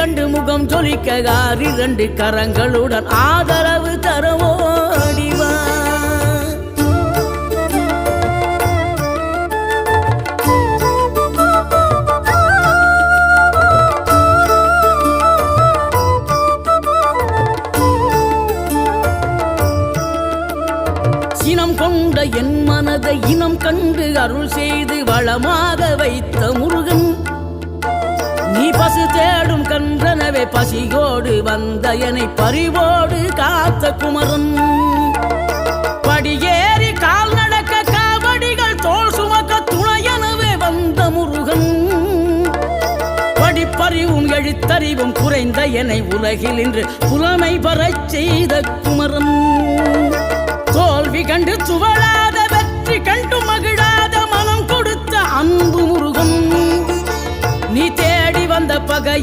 இரண்டு முகம் ஜொலிக்க இரண்டு கரங்களுடன் ஆதரவு தரவோடிவா? சினம் கொண்ட என் மனதை இனம் கண்டு அருள் செய்து வளமாக வைத்த முருகன் கடலே பசியோடு வந்த என்னை பறிவோடு காத்த குமரன். படியேறி கால் நடக்க காவடிகள் தோல் சுமக்க துணையெனவே வந்த முருகன். படிப்பறிவும் எழுத்தறிவும் குறைந்த என்னை உலகில் இன்று புலமை வரச் செய்த குமரன். தோல்வி கண்டு துவழாத வெற்றி கண்டு மகிழாத மனம் கொடுத்த அன்பு முருகன். நீ தேடி வந்த பகை